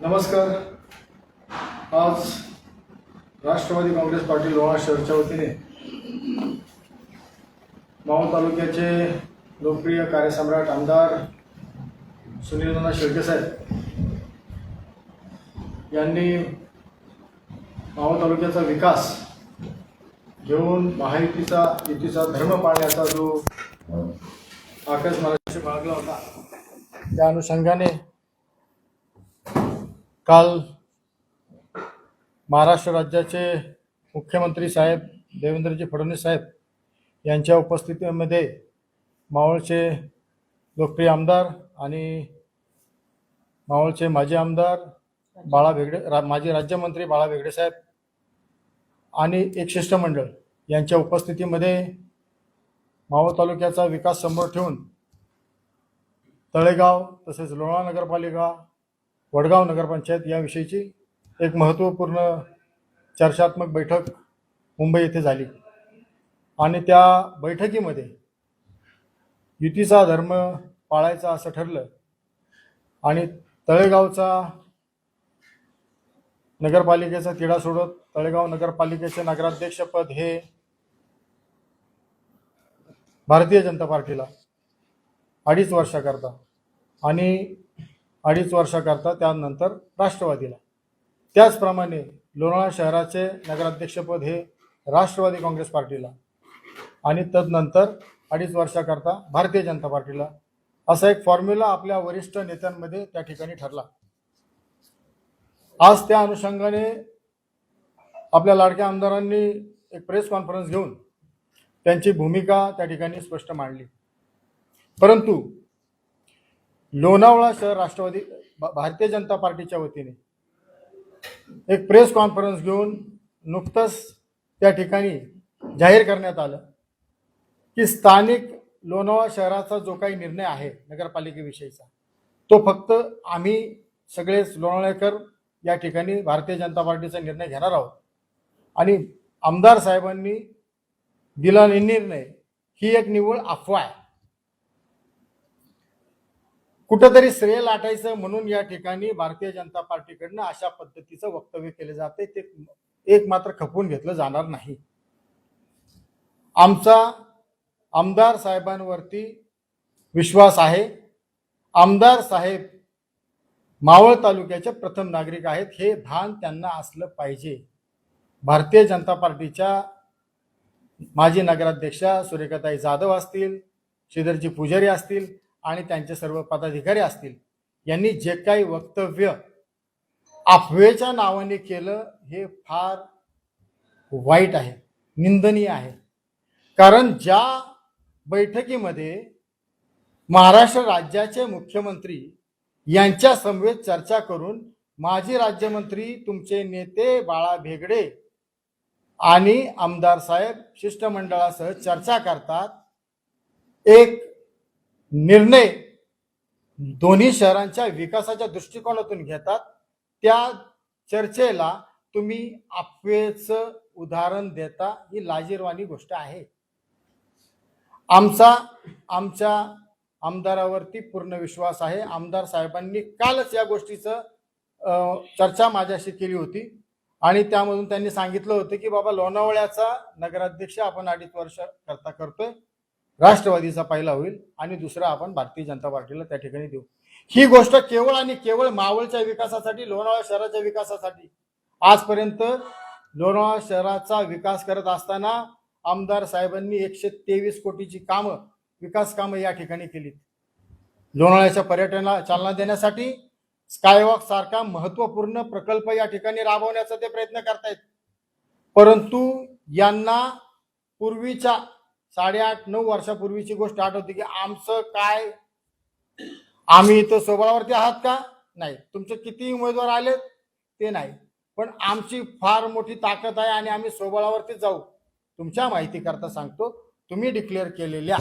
नमस्कार. आज राष्ट्रवादी काँग्रेस पार्टी लोणार शहरच्या वतीने मावळ तालुक्याचे लोकप्रिय कार्यसम्राट आमदार सुनीलनाना शेळके साहेब यांनी मावळ तालुक्याचा विकास घेऊन महायुतीचा युतीचा धर्म पाळण्याचा जो आकाश महाराष्ट्राशी बाळगला होता त्या अनुषंगाने काल महाराष्ट्र राज्याचे मुख्यमंत्री साहेब देवेंद्रजी फडणवीस साहेब यांच्या उपस्थितीमध्ये मावळचे लोकप्रिय आमदार आणि मावळचे माजी आमदार बाळा भेगडे रा माजी राज्यमंत्री बाळा भेगडे साहेब आणि एक शिष्टमंडळ यांच्या उपस्थितीमध्ये मावळ तालुक्याचा विकास समोर ठेवून तळेगाव तसेच लोणा नगरपालिका वडगाव नगरपंचायत याविषयीची एक महत्त्वपूर्ण चर्चात्मक बैठक मुंबई येथे झाली. आणि त्या बैठकीमध्ये युतीचा धर्म पाळायचा असं ठरलं आणि तळेगावचा नगरपालिकेचा तिढा सोडत तळेगाव नगरपालिकेचे नगराध्यक्षपद हे भारतीय जनता पार्टीला अडीच वर्षाकरता आणि अडीच वर्षाकरता त्यानंतर राष्ट्रवादीला. त्याचप्रमाणे लोणावळा शहराचे नगराध्यक्षपद हे राष्ट्रवादी काँग्रेस पार्टीला आणि तदनंतर अडीच वर्षाकरता भारतीय जनता पार्टीला असा एक फॉर्म्युला आपल्या वरिष्ठ नेत्यांमध्ये त्या ठिकाणी ठरला. आज त्या अनुषंगाने आपल्या लाडक्या आमदारांनी एक प्रेस कॉन्फरन्स घेऊन त्यांची भूमिका त्या ठिकाणी स्पष्ट मांडली. परंतु लोणावळा शहर राष्ट्रवादी भारतीय जनता पार्टीच्या वतीने. एक प्रेस कॉन्फरन्स घेऊन नुकतंच त्या ठिकाणी जाहीर करण्यात आलं की स्थानिक लोणावळा शहराचा जो काही निर्णय आहे नगरपालिकेविषयीचा तो फक्त आम्ही सगळेच लोणावळेकर या ठिकाणी भारतीय जनता पार्टीचा निर्णय घेणार आहोत. आणि आमदार साहेबांनी दिला निर्णय ही एक निव्वळ अफवा आहे. कुठंतरी श्रेय लाटायचं म्हणून या ठिकाणी भारतीय जनता पार्टीकडनं अशा पद्धतीचं वक्तव्य केले जाते ते एक मात्र खपवून घेतलं जाणार नाही. आमचा आमदार साहेबांवरती विश्वास आहे. आमदार साहेब मावळ तालुक्याचे प्रथम नागरिक आहेत. हे भान त्यांना असलं पाहिजे. भारतीय जनता पार्टीच्या माजी नगराध्यक्षा सूर्यकताई जाधव असतील श्रीधरजी पुजारी असतील आणि त्यांचे सर्व पदाधिकारी असतील यांनी जे काही वक्तव्य अफवेच्या नावाने केलं हे फार वाईट आहे निंदनीय आहे. कारण ज्या बैठकीमध्ये महाराष्ट्र राज्याचे मुख्यमंत्री यांच्या समवेत चर्चा करून माजी राज्यमंत्री तुमचे नेते बाळा भेगडे आणि आमदार साहेब शिष्टमंडळासह चर्चा करतात एक निर्णय दोन्ही शहरांच्या विकासाच्या दृष्टिकोनातून घेतात. त्या चर्चेला तुम्ही अफवेचं उदाहरण देता ही लाजीरवाणी गोष्ट आहे. आमचा आमच्या आमदारावरती पूर्ण विश्वास आहे. आमदार साहेबांनी कालच या गोष्टीचं चर्चा माझ्याशी केली होती. आणि त्यामधून त्यांनी सांगितलं होतं की बाबा लोणावळ्याचा नगराध्यक्ष आपण अडीच वर्ष करता करतोय. राष्ट्रवादीचा पहिला होईल आणि दुसरा आपण भारतीय जनता पार्टीला त्या ठिकाणी देऊ. ही गोष्ट केवळ आणि केवळ मावळच्या विकासासाठी लोणावळा शहराच्या विकासासाठी. आजपर्यंत लोणावळा शहराचा विकास करत असताना आमदार साहेबांनी एकशे तेवीस कोटीची कामं विकास कामं या ठिकाणी केलीत. लोणावळ्याच्या पर्यटनाला चालना देण्यासाठी स्कायवॉक सारखा महत्त्वपूर्ण प्रकल्प या ठिकाणी राबवण्याचा ते प्रयत्न करतायत. परंतु यांना पूर्वीच्या साडेआठ नऊ वर्षापूर्वीची गोष्ट आठवते की आमचं काय? आम्ही इथं सोबळावरती आहात का? नाही. तुमचे किती उमेदवार आलेत? ते नाही. पण आमची फार मोठी ताकद आहे आणि आम्ही सोबळावरती जाऊ. तुमच्या माहिती करता सांगतो तुम्ही डिक्लेअर केलेल्या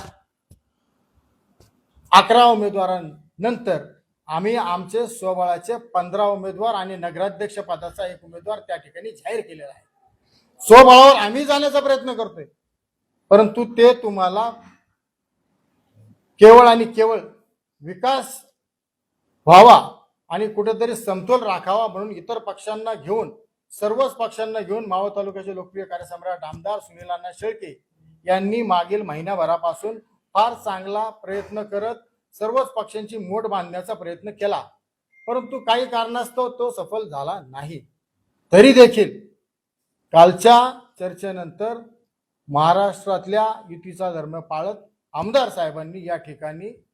अकरा उमेदवारांनंतर आम्ही आमचे स्वबळाचे पंधरा उमेदवार आणि नगराध्यक्ष पदाचा एक उमेदवार त्या ठिकाणी जाहीर केलेला आहे. स्वबळावर आम्ही जाण्याचा प्रयत्न करतोय. परंतु ते तुम्हाला केवळ आणि केवळ विकास व्हावा आणि कुठेतरी समतोल राखावा म्हणून इतर पक्षांना घेऊन सर्वच पक्षांना घेऊन मावळ तालुक्याचे लोकप्रिय कार्यसम्राट आमदार सुनील अण्णा शेळके यांनी मागील महिन्याभरापासून फार चांगला प्रयत्न करत सर्वच पक्षांची मोठ बांधण्याचा प्रयत्न केला. परंतु काही कारणास्तव तो सफल झाला नाही. तरी देखील कालच्या चर्चेनंतर महाराष्ट्रातल्या युतीचा धर्म पाळत आमदार साहेबांनी या ठिकाणी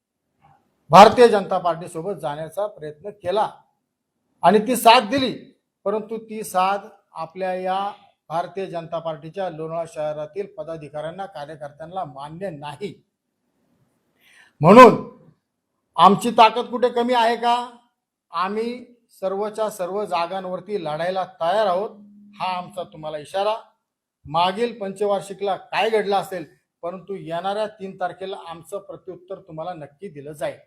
भारतीय जनता पार्टीसोबत जाण्याचा प्रयत्न केला. आणि ती साथ दिली. परंतु ती साथ आपल्या या भारतीय जनता पार्टीच्या लोणावळा शहरातील पदाधिकाऱ्यांना कार्यकर्त्यांना मान्य नाही. म्हणून आमची ताकद कुठे कमी आहे का? आम्ही सर्वच्या सर्व जागांवरती लढायला तयार आहोत हा आमचा तुम्हाला इशारा. मागील पंचवार्षिकला काय घडलं असेल परंतु येणाऱ्या तीन तारखेला आमचं प्रत्युत्तर तुम्हाला नक्की दिलं जाईल.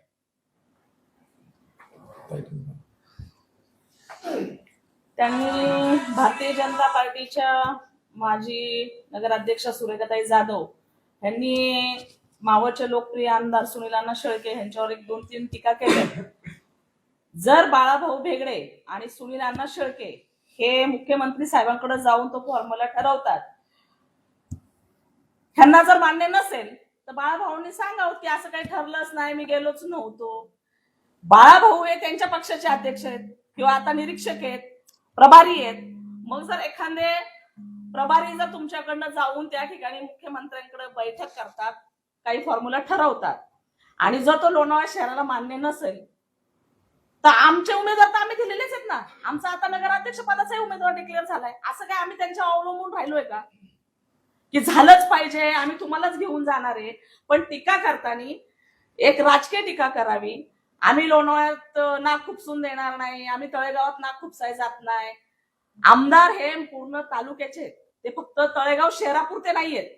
त्यांनी भारतीय जनता पार्टीच्या माजी नगराध्यक्षा सुरेखाताई जाधव यांनी मावळचे लोकप्रिय आमदार सुनीलांना शेळके यांच्यावर एक दोन तीन टीका केल्या. जर बाळाभाऊ भेगडे आणि सुनील अण्णा शेळके हे मुख्यमंत्री साहेबांकडे जाऊन तो फॉर्म्युला ठरवतात. ह्यांना जर मान्य नसेल तर बाळाभाऊंनी सांगावं की असं काही ठरलंच नाही मी गेलोच नव्हतो. बाळाभाऊ हे त्यांच्या पक्षाचे अध्यक्ष आहेत किंवा आता निरीक्षक आहेत प्रभारी आहेत. मग जर एखादे प्रभारी जर तुमच्याकडनं जाऊन त्या ठिकाणी मुख्यमंत्र्यांकडे बैठक करतात काही फॉर्म्युला ठरवतात. आणि जर तो लोणावळा शहराला मान्य नसेल तर आमचे उमेदवार तर आम्ही दिलेलेच आहेत ना. आमचा आता नगराध्यक्ष पदाचाही उमेदवार डिक्लेअर झालाय. असं काय आम्ही त्यांच्यावर अवलंबून राहिलोय का? की झालंच पाहिजे आम्ही तुम्हालाच घेऊन जाणार आहे. पण टीका करताना एक राजकीय टीका करावी. आम्ही लोणावळ्यात नाक खुपसून देणार नाही. आम्ही तळेगावात नाक खुपसाय जात नाही. आमदार हे पूर्ण तालुक्याचे ते फक्त तळेगाव शहरापुरते नाहीयेत.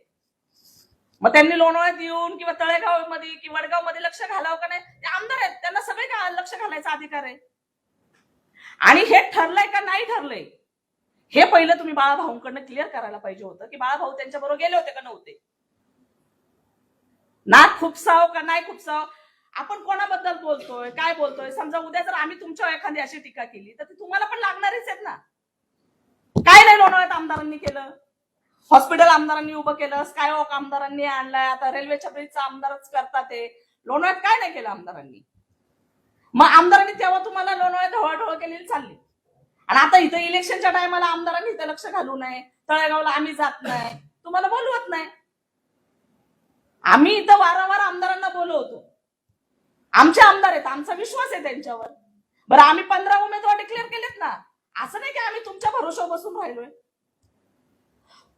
मग त्यांनी लोणावळ्यात येऊन किंवा तळेगावमध्ये किंवा वडगावमध्ये लक्ष घालावं का नाही? ते आमदार आहेत. त्यांना सगळे लक्ष घालायचा अधिकार आहे? आणि हे ठरलंय का नाही ठरलंय? हे पहिलं तुम्ही बाळाभाऊंकडनं क्लिअर करायला पाहिजे होतं की बाळाभाऊ त्यांच्या बरोबर गेले होते का नव्हते? ना खुपसाव का नाही खुपसाव? आपण कोणाबद्दल बोलतोय? काय बोलतोय? समजा उद्या जर आम्ही तुमच्यावर एखादी अशी टीका केली तर ती तुम्हाला पण लागणारच आहेत ना. काय नाही लोणावळ्यात आमदारांनी केलं? हॉस्पिटल आमदारांनी उभं केलं स्कायवॉक आमदारांनी आणलाय आता रेल्वेच्या ब्रिजचा आमदारच करतात ते. लोणावळ्यात काय नाही केलं आमदारांनी? मग आमदारांनी तेव्हा तुम्हाला लोणावळ्यात ढवळढवळ केलेली चालली. आणि आता इथं इलेक्शनच्या टायमाला आमदारांनी इथं लक्ष घालू नये. तळेगावला आम्ही जात नाही. तुम्हाला बोलवत नाही. आम्ही इथं वारंवार आमदारांना बोलवतो. आमचे आमदार आहेत. आमचा विश्वास आहे त्यांच्यावर. बरं आम्ही पंधरा उमेदवार डिक्लेअर केलेत ना? असं नाही की आम्ही तुमच्या भरोशावर बसून राहिलोय.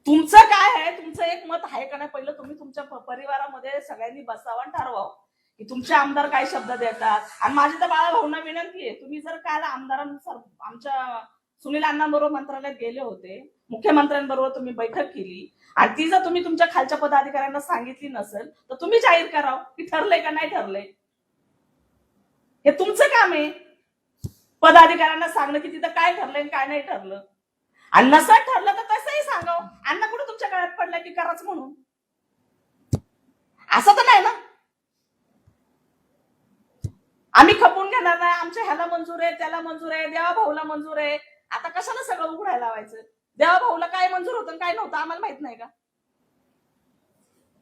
तुमचं काय आहे? तुमचं एक मत आहे का नाही? पहिलं तुम्ही तुमच्या परिवारामध्ये सगळ्यांनी बसावं आणि ठरवावं. की तुमचे आमदार काय शब्द देतात? आणि माझी तर बाळा भाऊना विनंती आहे तुम्ही जर काल आमदारांनुसार आमच्या सुनील अण्णांबरोबर मंत्रालयात गेले होते मुख्यमंत्र्यांबरोबर तुम्ही बैठक केली आणि ती जर तुम्ही तुमच्या खालच्या पदाधिकाऱ्यांना सांगितली नसेल तर तुम्ही जाहीर करावं की ठरलंय का नाही ठरलंय. हे तुमचं काम आहे. पदाधिकाऱ्यांना सांगणं की तिथं काय ठरलंय आणि काय नाही ठरलं. आणि ठरलं तर तसंही सांगाव. अण्णा कुठं तुमच्या काळात पडलं की कराच म्हणून? असं तर नाही ना? आम्ही खपून घेणार नाही. आमच्या ह्याला मंजूर आहे त्याला मंजूर आहे देवा भाऊला मंजूर आहे. आता कशाला सगळं उघडायला लावायचं? देवा भाऊला काय मंजूर होतं काय नव्हतं आम्हाला माहीत नाही का?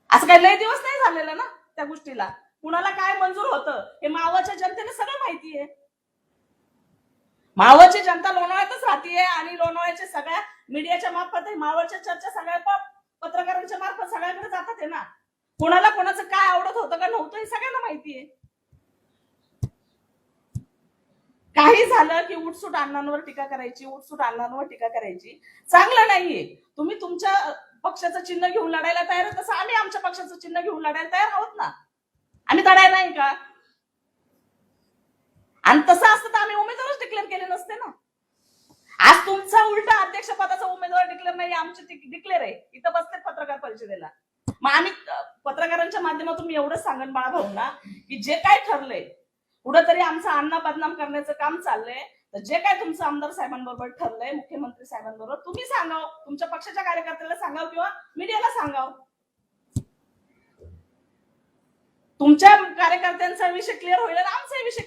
असं काही लय दिवस नाही झालेलं ना त्या गोष्टीला? कुणाला काय मंजूर होतं हे मावाच्या जनतेला सगळं माहिती आहे. मावळची जनता लोणावळ्यातच राहतीये आणि लोणावळ्याच्या सगळ्या मीडियाच्या मार्फत मावळच्या चर्चा सगळ्या प- पत्रकारांच्या मार्फत सगळ्याकडे जातात आहे ना. कोणाला कोणाचं काय आवडत होतं का नव्हतं हे सगळ्यांना माहितीये. काही झालं की उठसूट अण्णांवर टीका करायची उठसूट अण्णांवर टीका करायची. चांगलं नाहीये. तुम्ही तुमच्या पक्षाचं चिन्ह घेऊन लढायला तयार आहे तसं आम्ही आमच्या पक्षाचं चिन्ह घेऊन लढायला तयार आहोत ना. आम्ही लढायला नाही का? आणि तसं असतं तर आम्ही उमेदवारच डिक्लेअर केले नसते ना. आज तुमचा उलटा अध्यक्ष पदाचा उमेदवार डिक्लेअर नाही आमचे डिक्लेअर आहे. इथं बसते पत्रकार परिषदेला. मग आम्ही पत्रकारांच्या माध्यमातून मी एवढंच सांगन बाळा भाऊंना की जे काय ठरलंय कुठंतरी आमचं अण्णा बदनाम करण्याचं काम चाललंय. तर जे काय तुमचं आमदार साहेबांबरोबर ठरलंय मुख्यमंत्री साहेबांबरोबर तुम्ही सांगाव. तुमच्या पक्षाच्या कार्यकर्त्याला सांगाव किंवा मीडियाला सांगाव. तुमच्या कार्यकर्त्यांचा विषय क्लिअर होईल आमचा आमचाही विषय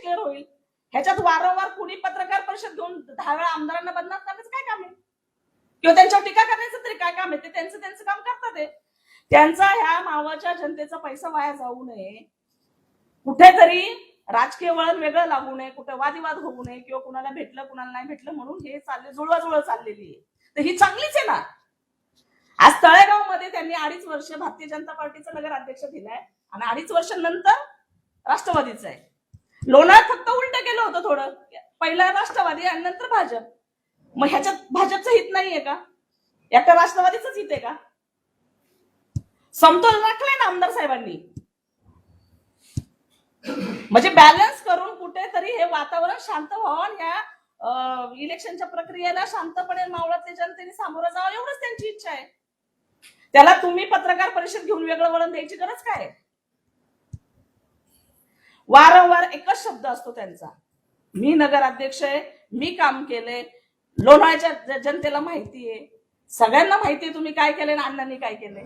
ह्याच्यात वारंवार कुणी पत्रकार परिषद घेऊन दहा वेळा आमदारांना बदनाम करण्याचं काय काम आहे? किंवा त्यांच्यावर टीका करण्याचं तरी काय काम आहे? ते त्यांचं त्यांचं काम करतात ते त्यांचा ह्या मावाच्या जनतेचा पैसा वाया जाऊ नये. कुठेतरी राजकीय वळण वेगळं लागू नये. कुठे वादिवाद होऊ नये किंवा कुणाला भेटलं कुणाला नाही भेटलं म्हणून हे चालले जुळवाजुळव चाललेली आहे. तर ही चांगलीच आहे ना. आज तळेगावमध्ये त्यांनी अडीच वर्ष भारतीय जनता पार्टीचा नगराध्यक्ष दिलाय आणि अडीच वर्ष नंतर राष्ट्रवादीचं आहे. लोणार फक्त उलट केलं होतं थोडं. पहिला राष्ट्रवादी आणि नंतर भाजप. मग ह्याच्यात भाजपचं हित नाहीये का? याच्या राष्ट्रवादीच हित आहे का? समतोल राखलाय ना आमदार साहेबांनी. म्हणजे बॅलन्स करून कुठेतरी हे वातावरण शांत व्हावं आणि ह्या इलेक्शनच्या प्रक्रियेला शांतपणे मावळातल्या जनतेने सामोरं जावं एवढंच त्यांची इच्छा आहे. त्याला तुम्ही पत्रकार परिषद घेऊन वेगळं वळण द्यायची गरज काय आहे? वारंवार एकच शब्द असतो त्यांचा. मी नगराध्यक्ष आहे मी काम केले लोणावळ्याच्या जनतेला माहिती आहे. सगळ्यांना माहिती आहे तुम्ही काय केले आणि अण्णांनी काय केलंय.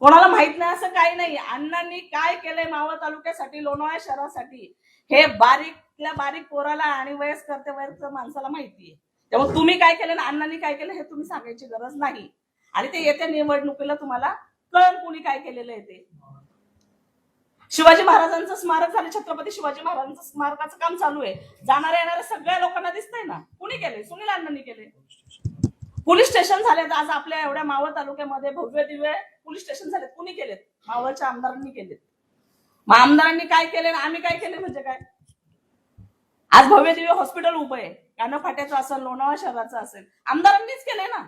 कोणाला माहीत नाही असं काही नाही. अण्णांनी काय केलंय मावळ तालुक्यासाठी लोणावळा शहरासाठी हे बारीकल्या बारीक पोराला आणि वयस्कर ते वयस्कर माणसाला माहिती आहे. त्यामुळे तुम्ही काय केलं आणि अण्णांनी काय केलं हे तुम्ही सांगायची गरज नाही. आणि ते येत्या निवडणुकीला तुम्हाला कळण कुणी काय केलेलं आहे ते. शिवाजी महाराजांचं स्मारक झालं छत्रपती शिवाजी महाराजांचं स्मारकाचं काम चालू आहे. जाणाऱ्या येणाऱ्या सगळ्या लोकांना दिसतंय ना? कुणी केले सुनील अण्णांनी केले पोलीस स्टेशन झालेत आज आपल्या एवढ्या मावळ तालुक्यामध्ये भव्य दिव्य पोलीस स्टेशन झालेत. कुणी केलेत? मावळच्या आमदारांनी केलेत. मग आमदारांनी काय केले आम्ही काय केले म्हणजे काय? आज भव्य दिव्य हॉस्पिटल उभं आहे. काना फाट्याचं असेल लोणावळा शहराचं असेल. आमदारांनीच केलंय ना?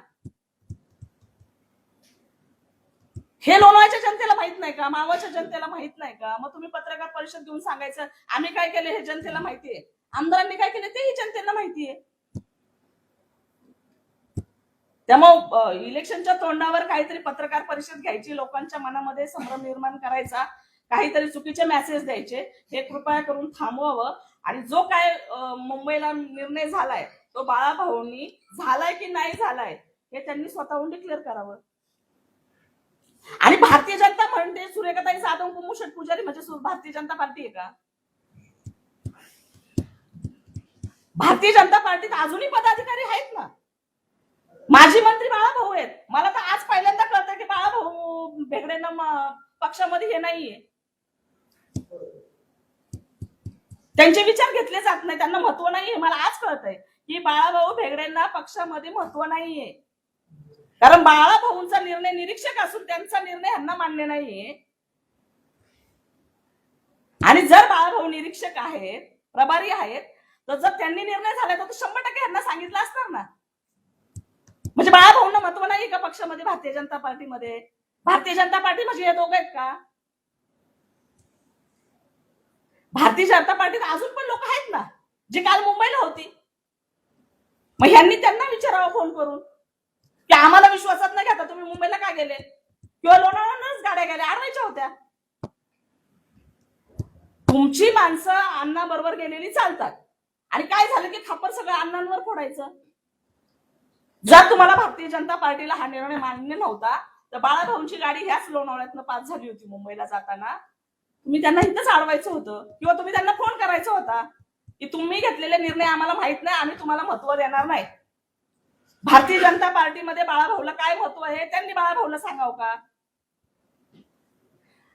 हे लोणावळ्याच्या जनतेला माहीत नाही का? मावळच्या जनतेला माहीत नाही का? मग तुम्ही पत्रकार परिषद घेऊन सांगायचं आम्ही काय केलं हे जनतेला माहितीये? आमदारांनी काय केलं तेही जनतेला माहितीये. त्यामुळे इलेक्शनच्या तोंडावर काहीतरी पत्रकार परिषद घ्यायची लोकांच्या मनामध्ये संभ्रम निर्माण करायचा काहीतरी चुकीचे मेसेज द्यायचे हे कृपया करून थांबवावं. आणि जो काय मुंबईला निर्णय झालाय तो बाळाभाऊंनी झालाय की नाही झालाय हे त्यांनी स्वतःहून डिक्लेअर करावं. आणि भारतीय जनता म्हणते सूर्यकताई साधव कुमुषट पुजारी म्हणजे भारतीय जनता पार्टी आहे का? भारतीय जनता पार्टीत अजूनही पदाधिकारी आहेत ना? माजी मंत्री बाळाभाऊ आहेत. मला तर आज पहिल्यांदा कळतं की बाळाभाऊ भेगडेंना पक्षामध्ये हे नाहीये. त्यांचे विचार घेतले जात नाही. त्यांना महत्त्व नाहीये. मला आज कळतंय की बाळाभाऊ भेगडेंना पक्षामध्ये महत्त्व नाहीये. कारण बाळाभाऊंचा निर्णय निरीक्षक असून त्यांचा निर्णय ह्यांना मान्य नाहीये. आणि जर बाळाभाऊ निरीक्षक आहेत प्रभारी आहेत तर जर त्यांनी निर्णय झाला तर तो शंभर टक्के ह्यांना सांगितलं असणार ना? म्हणजे बाळाभाऊंना महत्त्व नाही का पक्षामध्ये भारतीय जनता पार्टीमध्ये? भारतीय जनता पार्टी म्हणजे हे दोघ आहेत का? भारतीय जनता पार्टीत अजून पण लोक आहेत ना जे काल मुंबईला होती? मग यांनी त्यांना विचारावं फोन करून. की आम्हाला विश्वासात नाही घेता तुम्ही मुंबईला का गेले? किंवा लोणावळ्यानंच गाड्या गेल्या आणायच्या होत्या. तुमची माणसं अण्णा बरोबर गेलेली चालतात. आणि काय झालं की खापर सगळं अण्णांवर फोडायचं. जर तुम्हाला भारतीय जनता पार्टीला हा निर्णय मान्य नव्हता तर बाळाभाऊंची गाडी ह्याच लोणावळ्यातनं पास झाली होती मुंबईला जाताना. तुम्ही त्यांना इथंच अडवायचं होतं. किंवा तुम्ही त्यांना फोन करायचा होता की तुम्ही घेतलेले निर्णय आम्हाला माहीत नाही आम्ही तुम्हाला महत्त्व देणार नाही. भारतीय जनता पार्टीमध्ये बाळाभाऊला काय महत्त्व आहे? त्यांनी बाळाभाऊला सांगावं का?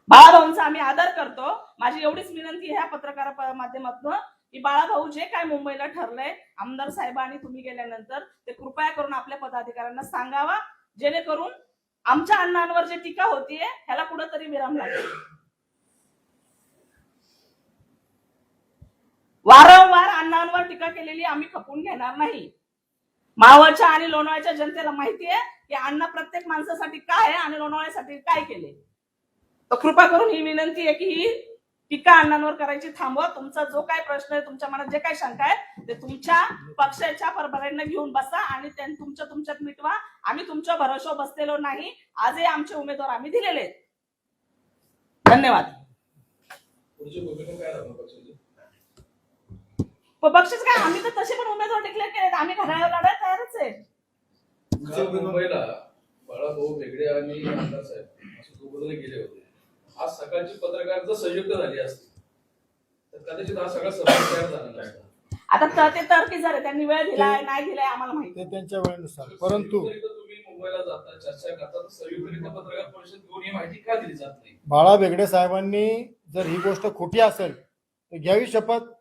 बाळाभाऊंचा आम्ही आदर करतो. माझी एवढीच विनंती ह्या पत्रकार माध्यमातून की बाळाभाऊ जे काय मुंबईला ठरलंय आमदार साहेबांनी तुम्ही गेल्यानंतर ते कृपया करून आपल्या पदाधिकाऱ्यांना सांगावा. जेणेकरून आमच्या अण्णांवर जे टीका होतीये ह्याला कुठंतरी विराम लागेल. वारंवार अण्णांवर टीका केलेली आम्ही खपून घेणार नाही. मावळच्या आणि लोणावळ्याच्या जनतेला माहिती आहे की अण्णा प्रत्येक माणसासाठी काय आहे आणि लोणावळ्यासाठी काय केले. तर कृपा करून ही विनंती आहे की ही टीका अण्णांवर करायची थांबवा. तुमचा जो काय प्रश्न आहे तुमच्या मनात जे काय शंका आहे ते तुमच्या पक्षाच्या परभऱ्यांना घेऊन बसा आणि त्यांनी तुमच्या तुमच्यात मिटवा. आम्ही तुमच्या भरोशावर बसलेलो नाही. आजही आमचे उमेदवार आम्ही दिलेले आहेत. धन्यवाद. भूमिका काय? आम्ही तर तसे पण उमेदवार डिक्लेअर केलेत. आम्ही घड्याळ लढायला तयारच आहे. काल मुंबईला बाळाभाऊ भेगडे आणि आमदार साहेब असे दोघं गेले होते. आज सकाळची पत्रकार जर संयुक्त झाली असती तर कदाचित हा सगळा संबंध तयार झाला नसता. आता तर ते तर्की झाले त्यांनी वेळ दिलाय नाही दिलाय आम्हाला माहिती ते त्यांच्या वेळेनुसार. परंतु संयुक्तरित्या तुम्ही मुंबईला जाता चर्चा करता तर संयुक्तरित्या पत्रकार परिषद घेऊन ही माहिती का दिली जात नाही? बाळा बेगडे साहेबांनी जर ही गोष्ट खोटी असेल तर घ्यावी शपथ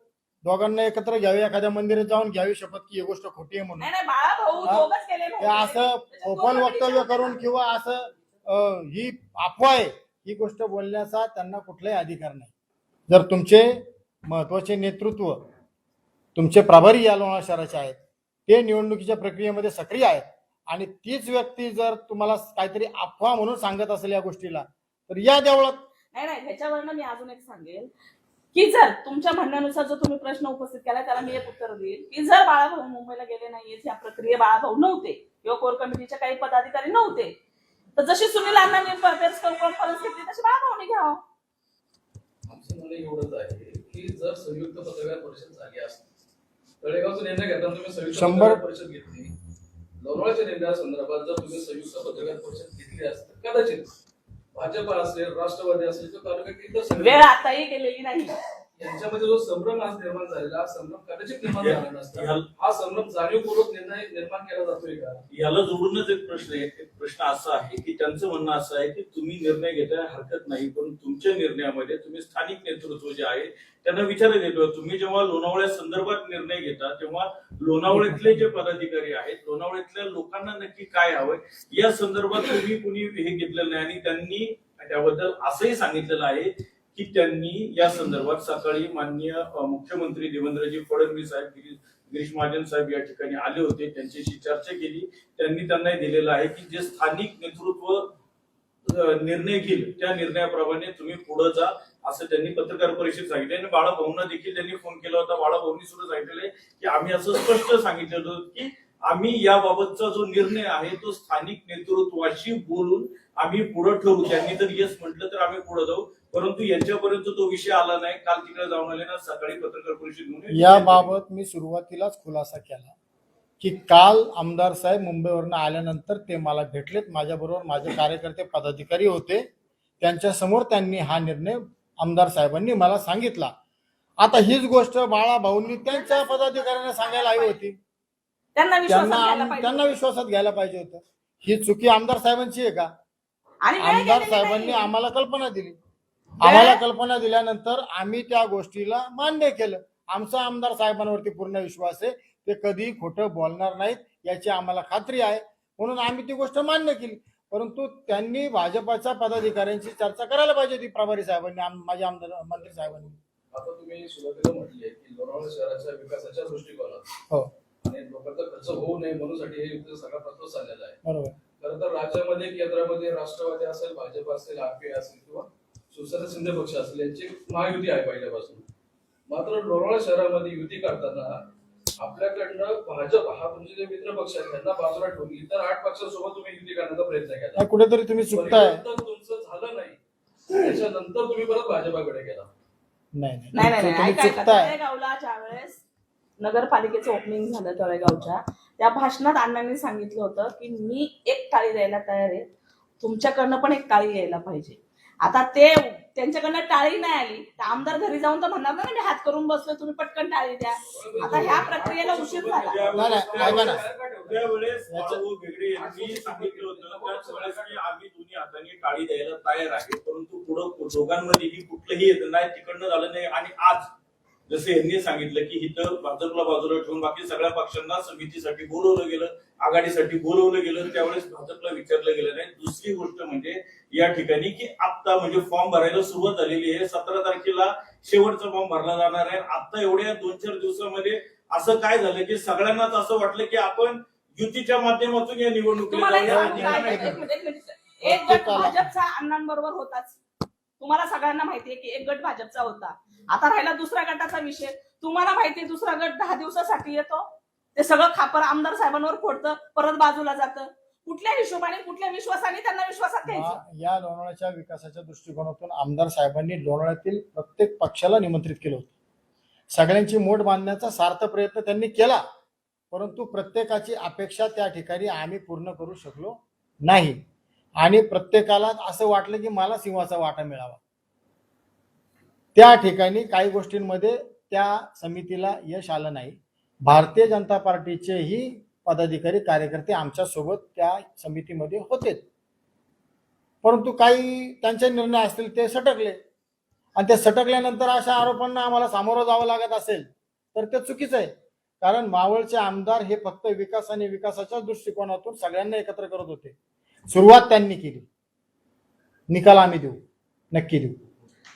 दोघांना एकत्र घ्यावी एखाद्या मंदिरात जाऊन घ्यावी शपथ की ही गोष्ट खोटी आहे म्हणून नाही नाही बाळा भाऊ हा? दोघच केले हे नव्हते. असं दोघं वक्तव्य करून करा. किंवा असं अं, ही अफवा आहे ही गोष्ट बोलण्याचा त्यांना कुठलाही अधिकार नाही जर तुमचे महत्त्वाचे नेतृत्व तुमचे प्रभारी या लोणार शहराचे आहेत ते निवडणुकीच्या प्रक्रियेमध्ये सक्रिय आहेत आणि तीच व्यक्ती जर तुम्हाला काहीतरी अफवा म्हणून सांगत असेल या गोष्टीला तर या देवळात नाही नाही ह्याच्यावरनं मी अजून एक सांगेल की जर तुमच्या म्हणण्यानुसार जो तुम्ही प्रश्न उपस्थित केला त्याला मी एक उत्तर देईल की जर बाळाभाऊ मुंबईला गेले नाहीयेत या प्रक्रिये बाळाभाऊ नव्हते किंवा कोर कमिटीचे काही पदाधिकारी नव्हते तर जशी सुनील अण्णांनी प्रेस कॉन्फरन्स घेतली तशी बाळाभाऊनी घ्यावं. आमचं म्हणणं एवढंच आहे की जर संयुक्त पत्रकार परिषद झाली असती तळेगावचा निर्णय घेताना तुम्ही संयुक्त पत्रकार परिषद घेतली लोणावळ्याच्या निर्णयासंदर्भात जर तुम्ही संयुक्त पत्रकार परिषद घेतली असती कदाचित भाजपा असेल राष्ट्रवादी असेल तर तालुक्यात इतर वेळ आताही केलेली नाही. यांच्यामध्ये जो संभ्रम आज निर्माण झालेला हा संभ्रम कदाचित निर्माण झाला नसता. हा संभ्रम जाणीवपूर्वक निर्णय निर्माण केला जातोय का? याला जोडूनच एक प्रश्न आहे. एक प्रश्न असा आहे की त्यांचं म्हणणं असं आहे की तुम्ही निर्णय घेताय हरकत नाही पण तुमच्या निर्णयामध्ये तुम्ही स्थानिक नेतृत्व जे आहे त्यांना विचारलं गेलो तुम्ही जेव्हा लोणावळ्या संदर्भात निर्णय घेता तेव्हा लोणावळ्यातले जे पदाधिकारी आहेत लोणावळ्यातल्या लोकांना नक्की काय हवंय? या संदर्भात तुम्ही कुणी हे घेतलेलं नाही आणि त्यांनी त्याबद्दल असंही सांगितलेलं आहे की त्यांनी या संदर्भात सकाळी माननीय मुख्यमंत्री देवेंद्रजी फडणवीस साहेब गिरीश महाजन साहेब या ठिकाणी आले होते. त्यांच्याशी चर्चा केली. त्यांनी त्यांना दिलेलं आहे की जे स्थानिक नेतृत्व निर्णय घेईल त्या निर्णयाप्रमाणे तुम्ही पुढे जा असं त्यांनी पत्रकार परिषद सांगितले. आणि बाळाभाऊंना देखील त्यांनी फोन केला होता. बाळाभाऊंनी सुद्धा सांगितलेलं की आम्ही असं स्पष्ट सांगितलेलं होतं की आम्ही याबाबतचा जो निर्णय आहे तो स्थानिक नेतृत्वाशी बोलून आम्ही पुढे ठेवू. त्यांनी जर येस म्हटलं तर आम्ही पुढे जाऊ. परंतु यांच्यापर्यंत तो विषय आला नाही. काल तिकडे जाऊन आले ना सकाळी पत्रकार परिषद घेऊन याबाबत मी सुरुवातीलाच खुलासा केला की काल आमदार साहेब मुंबईवरनं आल्यानंतर ते मला भेटलेत. माझ्याबरोबर माझे कार्यकर्ते पदाधिकारी होते. त्यांच्यासमोर त्यांनी हा निर्णय आमदार साहेबांनी मला सांगितला. आता हीच गोष्ट बाळा भाऊंनी त्यांच्या पदाधिकाऱ्यांना सांगायला हवी होती. त्यांना विश्वासात त्यांना विश्वासात घ्यायला पाहिजे होतं. ही चुकी आमदार साहेबांची आहे का? आमदार साहेबांनी. आम्हाला कल्पना दिली. आम्हाला कल्पना दिल्यानंतर आम्ही त्या गोष्टीला मान्य केलं. आमचा आमदार साहेबांवरती पूर्ण विश्वास आहे. ते कधी खोटं बोलणार नाहीत याची आम्हाला खात्री आहे. म्हणून आम्ही ती गोष्ट मान्य केली. परंतु त्यांनी भाजपाच्या पदाधिकाऱ्यांची चर्चा करायला पाहिजे होती प्रभारी साहेबांनी माझ्या आमदार मंत्री साहेबांनी. आता तुम्ही सुरुवातीला म्हटले की लोणावळा शहराच्या विकासाच्या दृष्टिकोनात हो. आणि लोकांचा खर्च होऊ नये म्हणूनसाठी हे युद्ध सगळा प्रयत्न चाललेला आहे. बरोबर. खरं तर राज्यामध्ये केंद्रामध्ये राष्ट्रवादी असेल भाजप असेल आरपीआय असेल किंवा शिवसेना शिंदे पक्ष असेल यांची महायुती आहे पहिल्यापासून. मात्र लोणावळा शहरामध्ये युती करताना आपल्याकडनं भाजप हा तुमचे जे मित्र पक्ष आहेत त्यांना बाजूला ठेवून इतर आठ पक्षांसोबत तुम्ही युती करण्याचा प्रयत्न केला. कुठेतरी तुम्ही चुकताय. परिवर्तन तुमचं झालं नाही. त्याच्यानंतर तुम्ही परत भाजपाकडे गेला. नाही नाही. नाही नाही तुम्ही ऐका ऐका. चुकताय. तळेगावला ज्या वेळेस नगरपालिकेचं ओपनिंग झालं तळेगावच्या त्या भाषणात अण्णांनी सांगितलं होतं की मी एक टाळी द्यायला तयार आहे. तुमच्याकडनं पण एक टाळी यायला पाहिजे. आता ते त्यांच्याकडनं टाळी नाही आली. तर आमदार घरी जाऊन तर म्हणणार ना मी हात करून बसलो तुम्ही पटकन टाळी द्या. आता ह्या प्रक्रियेला उशीर झाला. सांगितलं होतं आम्ही दोन्ही हातांनी टाळी द्यायला तयार आहे परंतु पुढं दोघांमध्येही कुठलंही येत नाही तिकडनं झालं नाही आणि आज जसं यांनी सांगितलं की इथं भाजपला बाजूला ठेवून बाकी सगळ्या पक्षांना समितीसाठी बोलवलं गेलं आघाडीसाठी बोलवलं गेलं त्यावेळेस भाजपला विचारलं गेलं नाही. दुसरी गोष्ट म्हणजे या ठिकाणी की आता म्हणजे फॉर्म भरायला सुरुवात झालेली आहे. सतरा तारखेला शेवटचा फॉर्म भरला जाणार आहे. आता एवढ्या दोन चार दिवसामध्ये असं काय झालं की सगळ्यांनाच असं वाटलं की आपण युतीच्या माध्यमातून या निवडणुकीला एक गट भाजपचा अण्णांबरोबर होताच. तुम्हाला सगळ्यांना माहितीये की एक गट भाजपचा होता. आता राहिला दुसऱ्या गटाचा विषय. तुम्हाला माहितीये दुसरा गट दहा दिवसासाठी येतो. ते सगळं खापर आमदार साहेबांवर फोडतं परत बाजूला जातं. कुठल्या हिशोबाने कुठल्या विश्वासाने त्यांना विश्वासात घ्यायचं? या लोणावळ्याच्या विकासाच्या दृष्टिकोनातून आमदार साहेबांनी लोणावळ्यातील प्रत्येक पक्षाला निमंत्रित केलं होतं. सगळ्यांची मोठ बांधण्याचा सार्थ प्रयत्न त्यांनी केला परंतु प्रत्येकाची अपेक्षा त्या ठिकाणी आम्ही पूर्ण करू शकलो नाही. आणि प्रत्येकाला असं वाटलं की मला सिंहाचा वाटा मिळावा. त्या ठिकाणी काही गोष्टींमध्ये त्या समितीला यश आलं नाही. भारतीय जनता पार्टीचेही पदाधिकारी कार्यकर्ते आमच्यासोबत त्या समितीमध्ये होते. परंतु काही त्यांचे निर्णय असतील ते सटकले. आणि ते सटकल्यानंतर अशा आरोपांना आम्हाला सामोरं जावं लागत असेल तर ते चुकीचं आहे. कारण मावळचे आमदार हे फक्त विकास आणि विकासाच्या दृष्टिकोनातून सगळ्यांना एकत्र करत होते. सुरुवात त्यांनी केली. निकाल आम्ही देऊ. नक्की देऊ.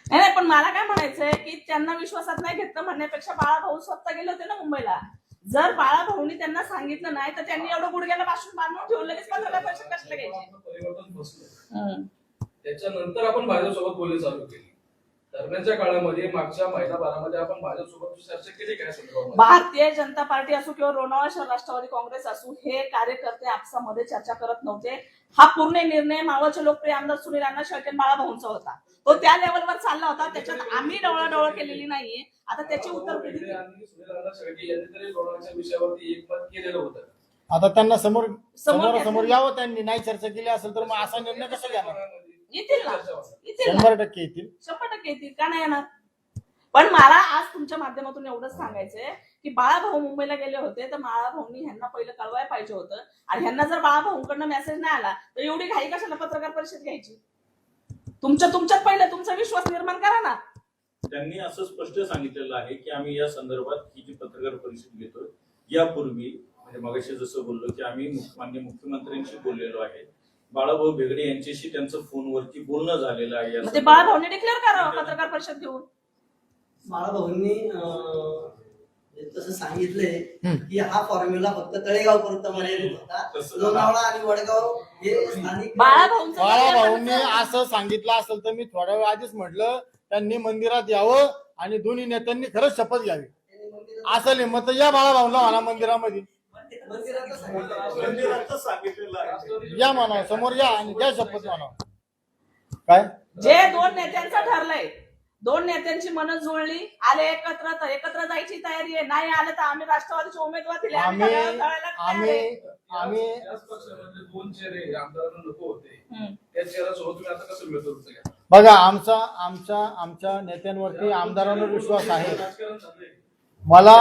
नाही नाही, पण मला काय म्हणायचंय की त्यांना विश्वासात नाही घेतलं म्हणण्यापेक्षा बाळाभाऊ स्वतः गेले होते ना मुंबईला. जर बाळाभाऊनी त्यांना सांगितलं नाही तर त्यांनी एवढं गुडघ्याला पासून बांधून ठेवलं लगेच पंधरा परिषद कशाला घ्यायचे. परिवर्तन बसलं. त्याच्यानंतर आपण भाजपसोबत बोलणी चालू केली. दरम्यानच्या काळामध्ये मागच्या महिनाभरामध्ये आपण भाजपसोबत चर्चा केली काय संदर्भामध्ये? भारतीय जनता पार्टी असो किंवा लोणावळा शहर राष्ट्रवादी काँग्रेस असो हे कार्यकर्ते आपसामध्ये चर्चा करत नव्हते. हा पूर्ण निर्णय मावळचे लोकप्रिय आमदार सुनील अण्णा शेळके बाळाभाऊंचा होता. तो त्या लेवलवर चालला होता. त्याच्यात आम्ही डवळाडवळ केलेली नाहीये. आता त्याची उत्तर सुनील शेळके यांनी तरी लोणावळ्याच्या विषयावरती एकमत केलेलं होतं. आता त्यांना समोर समोर. समोर यावं. त्यांनी. नाही चर्चा केली असेल तर मग असा निर्णय कसा घ्यावा येतील ना. येतील ना. शंभर टक्के येतील. शंभर टक्के येतील. का नाही येणार? पण मला आज तुमच्या माध्यमातून एवढंच सांगायचंय की बाळाभाऊ मुंबईला गेले होते तर बाळाभाऊनी ह्यांना पहिलं कळवायला पाहिजे होतं. आणि ह्यांना जर बाळाभाऊंकडनं मेसेज नाही आला तर एवढी घाई कशाला पत्रकार परिषद घ्यायची? तुमच्या तुमच्यात पहिलं तुमचा विश्वास निर्माण करा ना. त्यांनी असं स्पष्ट सांगितलेलं आहे की आम्ही या संदर्भात ही जी पत्रकार परिषद घेतो यापूर्वी म्हणजे मगाशी जसं बोललो की आम्ही मुख- माननीय मुख्यमंत्र्यांशी बोललेलो आहे बाळाभाऊ बेगडे यांच्याशी त्यांचं फोनवरती बोलणं झालेलं आहे या मग ते डिक्लेअर करावं पत्रकार परिषद घेऊन बाळाभाऊंनी अं, तसं सांगितलंय हम्म. की हा फॉर्म्युला फक्त तळेगाव पर्यंत मर्यादित होता तसं- लोणावळा आणि वडगाव हे स्थानिक बाळाभाऊंचं बाळाभाऊंनी असं सांगितलं असेल तर मी थोड्या वेळ आधीच म्हटलं त्यांनी मंदिरात यावं आणि दोन्ही नेत्यांनी खरंच शपथ घ्यावी त्यांनी मंदिरात- असं मत या बाळाभाऊला म्हणा मंदिरामध्ये. मंदिरातच सांगितलेलं आहे. राष्ट्रवादी या म्हणा समोर या आणि द्या शपथ म्हणा काय? जे दोन नेत्यांचं ठरलंय दोन नेत्यांची मन जुळली आले एकत्र तर एकत्र जायची तयारी आहे. नाही आलं तर आम्ही राष्ट्रवादीचे उमेदवार दिले. आम्ही आम्ही तयार आम्ही आहे. आम्ही याच पक्षामध्ये दोन चेहरे आमदारांना नको होते. हम्म. त्या चेहऱ्यासोबत तुम्ही आता कसं मिळतो तुमचं घ्या बघा आमचा आमच्या आमच्या नेत्यांवरती आमदारांवर विश्वास आहे. राजकारण मला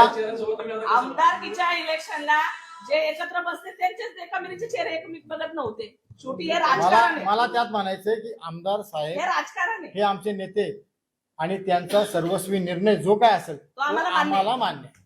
आमदारकीच्या इलेक्शनला जे एकत्र बसते त्यांचेच एकामेरीचे चेहरे एकमेक बघत नव्हते शेवटी हे मला राजकारण आहे मला त्यात म्हणायचंय की आमदार हे साहेब राजकारण आहे हे आमचे नेते आणि त्यांचा सर्वस्वी निर्णय जो काय असेल तो तो आम्हाला मान्य आहे. आम्हाला मान्य आहे.